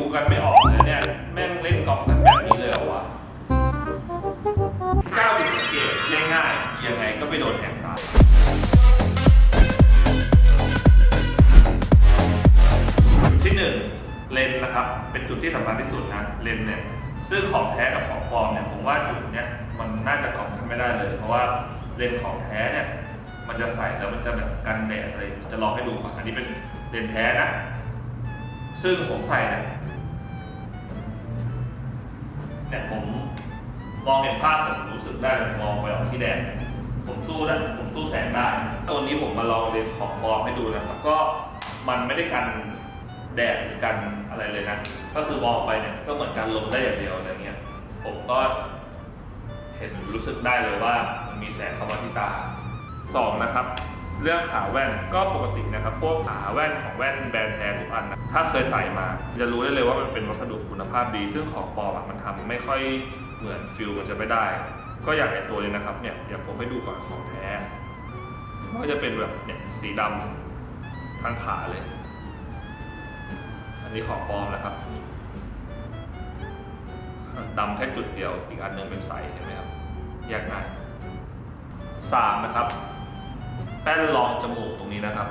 ดูกันไม่ออกเลยเนี่ย แม่งเล่นกอล์ฟกันแบบนี้เลยเหรอวะก้าวสังเกตง่ายๆยังไงก็ไม่โดนแทงตายจุดที่หนึ่งเลนนะครับ เป็นจุดที่สำคัญที่สุดนะ เลนเนี่ย ซึ่งของแท้กับของปลอมเนี่ย ผมว่าจุดเนี้ยมันน่าจะกอบกันไม่ได้เลย เพราะว่าเลนของแท้เนี่ย มันจะใส่แล้วมันจะแบบกันแดดอะไร จะลองให้ดูก่อน อันนี้เป็นเลนแท้นะ ซึ่งผมใส่เนี่ย เนี่ผมมองเห็นภาพผมรู้สึกได้เลยมองไปออกที่แดดผมสู้ได้ผมสู้แสงได้ ตัวนี้ผมมาลองเลนส์ของปลอมให้ดูนะครับ ก็มันไม่ได้กันแดดหรือกันอะไรเลยนะ ก็คือมองไปเนี่ยก็เหมือนกันลมได้อย่างเดียวอะไรเงี้ย ผมก็เห็นรู้สึกได้เลยว่ามันมีแสงเข้ามาที่ตาสองนะครับ เรื่องขาแว่นก็ปกตินะครับพวกขาแว่นของแว่นแบรนด์แท้ทุกอันนะถ้าเคยใส่มา จะรู้ได้เลยว่ามันเป็นวัสดุคุณภาพดี ซึ่งของปลอมอะมันทำไม่ค่อยเหมือนฟิลมันจะไม่ได้ ก็อย่างไอตัวนี้นะครับเนี่ยเดี๋ยวผมให้ดูก่อนของแท้ก็จะเป็นแบบเนี่ยสีดำทั้งขาเลย อันนี้ของปลอมนะครับดำแค่จุดเดียวอีกอันหนึงเป็นใสเห็นไหมครับแยกง่ายสามนะครับ แป้นรองจมูกตรงนี้นะครับ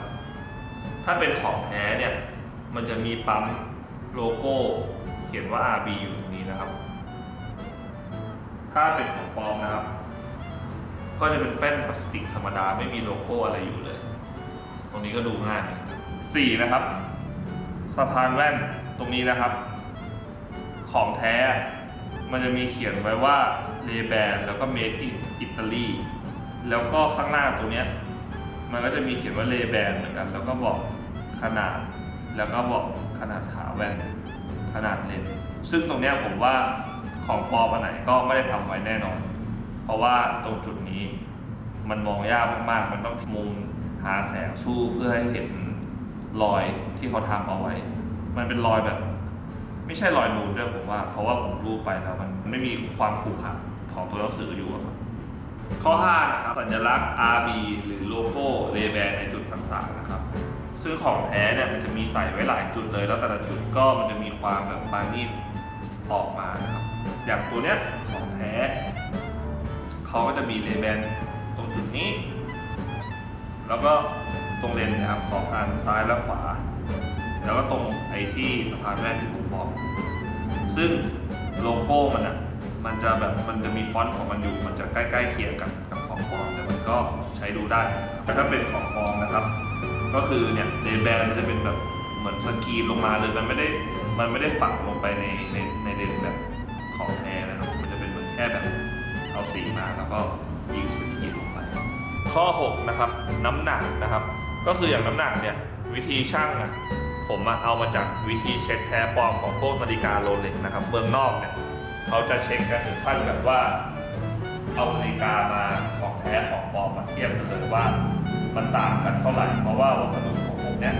ถ้าเป็นของแท้เนี่ย มันจะมีปั๊มโลโก้เขียนว่า RB อยู่ตรงนี้นะครับ ถ้าเป็นของปลอมนะครับ ก็จะเป็นแป้นพลาสติกธรรมดาไม่มีโลโก้อะไรอยู่เลย ตรงนี้ก็ดูง่ายสี่นะครับสะพานแว่นตรงนี้นะครับ ของแท้มันจะมีเขียนไว้ว่าเลแบนแล้วก็ made in Italy แล้วก็ข้างหน้าตรงเนี้ย มันก็จะมีเขียนว่าเลแบนเหมือนกัน แล้วก็บอกขนาด แล้วก็บอกขนาดขาแว่น ขนาดเลนซึ่งตรงเนี้ยผมว่าของปอมอันไหนก็ไม่ได้ทำไว้แน่นอน เพราะว่าตรงจุดนี้มันมองยากมากๆ มันต้องมุมหาแสงสู้เพื่อให้เห็นรอยที่เขาทำเอาไว้ มันเป็นรอยแบบ ไม่ใช่รอยนูนด้วยผมว่า เพราะว่าผมรูปไปแล้วมันไม่มีความขรุขระของตัวหนังสืออยู่ครับข้อ 5 นะครับ สัญลักษณ์ RB หรือโลโก้ เลแบนในจุดต่างๆนะครับ ซึ่งของแท้เนี่ยมันจะมีใส่ไว้หลายจุดเลย แล้วแต่ละจุดก็มันจะมีความแบบปานีตออกมานะครับ อย่างตัวเนี้ยของแท้ เขาก็จะมีเลแบนตรงจุดนี้ แล้วก็ตรงเลนนะครับสองอันซ้ายและขวา แล้วก็ตรงไอ้ที่สะพานแว่นที่ผมบอก ซึ่งโลโก้มันอะ มันจะแบบมันจะมีฟอนต์ของมันอยู่ มันจะใกล้ๆเคียงกันกับของปลอมแต่มันก็ใช้ดูได้ครับแต่ถ้าเป็นของปลอมนะครับ ก็คือเนี่ยเลแบนมันจะเป็นแบบเหมือนสกีลงมาเลยมันไม่ได้มันไม่ได้ฝังลงไปในในในเลนแบบของแท้นะครับมันจะเป็นเหมือนแค่แบบเอาสีมาแล้วก็ยิงสกีลงไป ข้อ6นะครับน้ำหนักนะครับ ก็คืออย่างน้ำหนักเนี่ยวิธีช่างอะผมเอามาจากวิธีเช็คแท้ปลอมของพวกนาฬิกาโรเล็กนะครับเมืองนอกเนี่ย เขาจะเช็คกันถึงขั้นแบบว่าเอานาฬิกามาของแท้ของปลอมมาเทียบกันเลยว่ามันต่างกันเท่าไหร่ เพราะว่าวัสดุของผมเนี่ย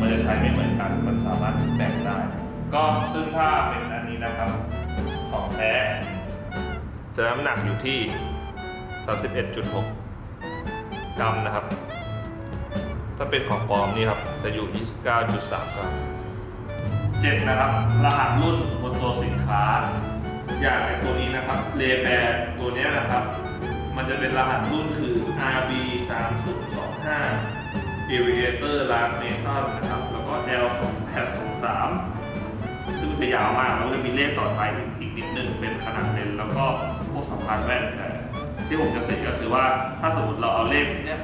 มันจะใช้ไม่เหมือนกัน มันสามารถแบ่งได้ ก็ซึ่งถ้าเป็นอันนี้นะครับของแท้จะน้ำหนักอยู่ที่ 31.6 กรัมนะครับ ถ้าเป็นของปลอมนี่ครับจะอยู่ 29.3 กรัม เจ็ดนะครับ รหัสรุ่นบนตัวสินค้า อย่างไอตัวนี้นะครับเลแบนตัวนี้นะครับ มันจะเป็นรหัสรุ่นคือ RB 3 0 2 5 Aviator ล้านเมตรนะครับ แล้วก็ L 2 8 2 3ซึ่งมันจะยาวมากแล้วก็จะมีเลขต่อไปอีกนิดนึงเป็นขนาดเลนแล้วก็พวกสัมพันธ์แว่นแต่ที่ผมจะเสร็จก็คือว่าถ้าสมมติเราเอาเลขเนี้ย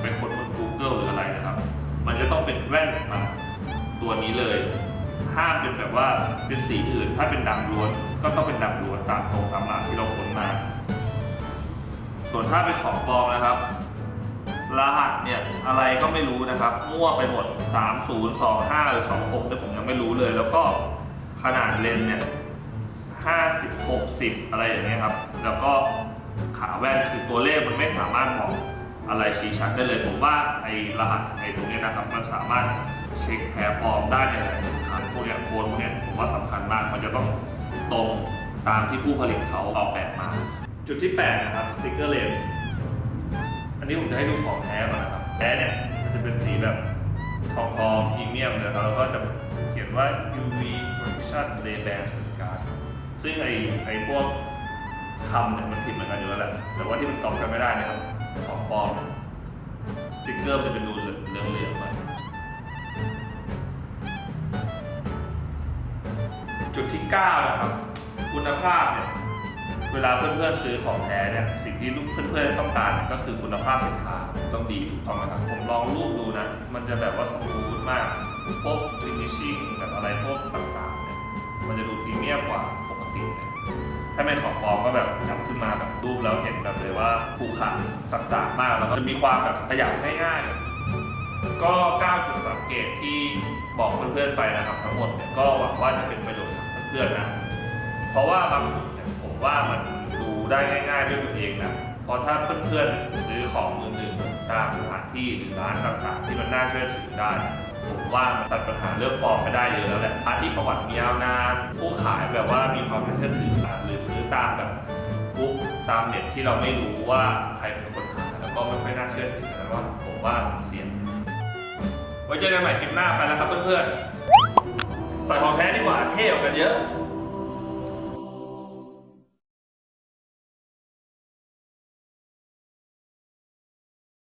ไปค้นบน Google หรืออะไรนะครับ มันจะต้องเป็นแว่นมาตัวนี้เลย ห้ามเป็นแบบว่าเป็นสีอื่น ถ้าเป็นดำล้วนก็ต้องเป็นดำล้วนตามตรงตามหลักที่เราค้นมา ส่วนถ้าเป็นของปลอมนะครับ รหัสเนี่ยอะไรก็ไม่รู้นะครับ มั่วไปหมด 3025 หรือ 26เนี่ยผมยังไม่รู้เลย แล้วก็ขนาดเลนเนี่ย50 60 อะไรอย่างเงี้ยครับ แล้วก็ขาแว่นคือตัวเลขมันไม่สามารถบอก อะไรชี้ชัดได้เลยผมว่าไอ้รหัสไอ้ตรงนี้นะครับมันสามารถเช็คแท้ปลอมได้ในหลายสินค้าพวกเนี้โค้ดพวกนี้ผมว่าสำคัญมาก มันจะต้องตรงตามที่ผู้ผลิตเขาออกแบบมา จุดที่8นะครับสติกเกอร์เลนส์อันนี้ผมจะให้ดูของแท้ก่อนะครับแท้เนี่ยมันจะเป็นสีแบบทองทองพรีเมียมเลยครับแล้วก็จะเขียนว่า UV protection day band gas ซึ่งไอ้ไอ้พวกคำเนี่ยมันผิดเหมือนกันอยู่แล้วแหละแต่ว่าที่มันกรอบกันไม่ได้นะครับ ของปลอมสติ๊กเกอร์มันจะเป็นรูเหลืองๆหน่อยจุดที่ 9 นะครับ คุณภาพเนี่ยเวลาเพื่อนๆซื้อของแท้เนี่ยสิ่งที่ลูกเพื่อนๆต้องการเนี่ยก็คือคุณภาพสินค้าต้องดีถูกต้องไหมครับ ผมลองรูปดูนะ มันจะแบบว่าสมูทมากพวกฟินิชชิ่งแบบอะไรพวกต่างๆเนี่ยมันจะดูพรีเมียมกว่าปกติเลย ถ้าเป็นของปลอมก็แบบจับขึ้นมาแบบรูปแล้วเห็นแบบเลยว่าผูกขาดสักสากมากแล้วก็จะมีความแบบขยับง่ายๆก็9จุดสังเกตที่บอกเพื่อนๆไปนะครับ ทั้งหมดเนี่ยก็หวังว่าจะเป็นประโยชน์กับเพื่อนๆนะเพราะว่าบางจุดเนี่ยผมว่ามันดูได้ง่าย ๆ ด้วยตัวเองนะเพราะถ้าเพื่อนๆซื้อของมือหนึ่งตามสถานที่หรือร้านต่างๆ ที่มันน่าเชื่อถือได้ ผมว่ามันตัดปัญหาเรื่องปลอมไปได้เยอะแล้วแหละร้านที่ประวัติมียาวนานผู้ขายแบบว่ามีความน่าเชื่อถือหรือซื้อตามแบบบุ๊กตามเน็ตที่เราไม่รู้ว่าใครเป็นคนขายแล้วก็ไม่ค่อยน่าเชื่อถือนะว่าผมว่ามันเสี่ยงไว้เจอกันใหม่คลิปหน้าไปแล้วครับเพื่อนๆใส่ของแท้ดีกว่าเท่กว่ากันเยอะ